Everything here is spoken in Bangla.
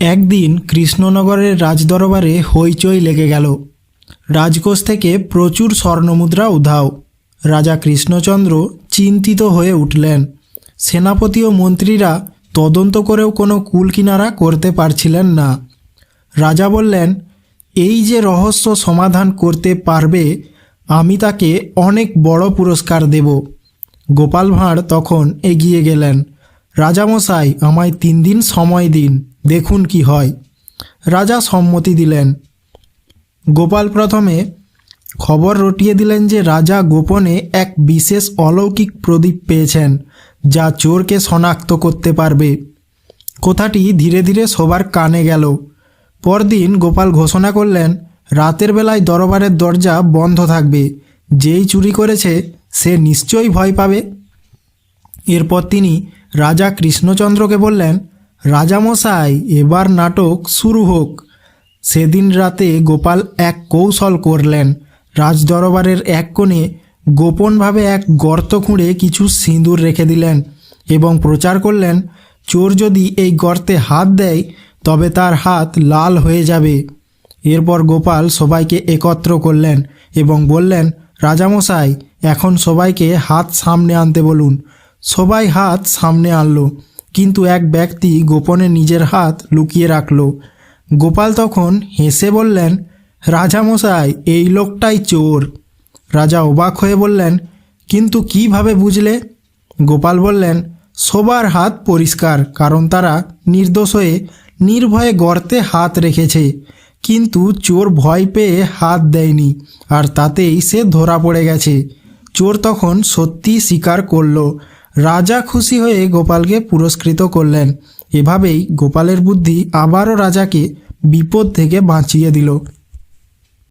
একদিন কৃষ্ণনগরের রাজদরবারে হইচই লেগে গেল। রাজকোষ থেকে প্রচুর স্বর্ণমুদ্রা উধাও। রাজা কৃষ্ণচন্দ্র চিন্তিত হয়ে উঠলেন। সেনাপতি ও মন্ত্রীরা তদন্ত করেও কোনো কুল কিনারা করতে পারছিলেন না। রাজা বললেন, এই যে রহস্য সমাধান করতে পারবে, আমি তাকে অনেক বড় পুরস্কার দেব। গোপাল ভাঁড় তখন এগিয়ে গেলেন, রাজামশাই, আমায় তিন দিন সময় দিন। দেখুন কি হয়। রাজা সম্মতি দিলেন। গোপাল প্রথমে খবর রটিয়ে দিলেন যে রাজা গোপনে এক বিশেষ অলৌকিক প্রদীপ পেয়েছেন, যা চোরকে শনাক্ত করতে পারবে। কথাটি ধীরে ধীরে সবার কানে গেল। পরদিন গোপাল ঘোষণা করলেন, রাতের বেলায় দরবারের দরজা বন্ধ থাকবে। যেই চুরি করেছে, সে নিশ্চয়ই ভয় পাবে। এরপর তিনি রাজা কৃষ্ণচন্দ্রকে বললেন রাজামশাই, এবার নাটক শুরু হোক। সেদিন রাতে গোপাল এক কৌশল করলেন। রাজদরবারের এক কোণে গোপনভাবে এক গর্ত খুঁড়ে কিছু সিঁদুর রেখে দিলেন এবং প্রচার করলেন, চোর যদি এই গর্তে হাত দেয়, তবে তার হাত লাল হয়ে যাবে। এরপর গোপাল সবাইকে একত্র করলেন এবং বললেন, রাজামশাই, এখন সবাইকে হাত সামনে আনতে বলুন। সবাই হাত সামনে আনলো। কিন্তু এক ব্যক্তি গোপনে নিজের হাত লুকিয়ে রাখল। গোপাল তখন হেসে বললেন রাজামশাই এই লোকটাই চোর। রাজা অবাক হয়ে বললেন, কিন্তু কীভাবে বুঝলে? গোপাল বললেন সবার হাত পরিষ্কার, কারণ তারা নির্দোষ হয়ে নির্ভয়ে গর্তে হাত রেখেছে। কিন্তু চোর ভয় পেয়ে হাত দেয়নি, আর তাতেই সে ধরা পড়ে গেছে। চোর তখন সত্যি স্বীকার করল রাজা খুশি হয়ে গোপালকে পুরস্কৃত করলেন। এভাবেই গোপালের বুদ্ধি আবারও রাজাকে বিপদ থেকে বাঁচিয়ে দিল।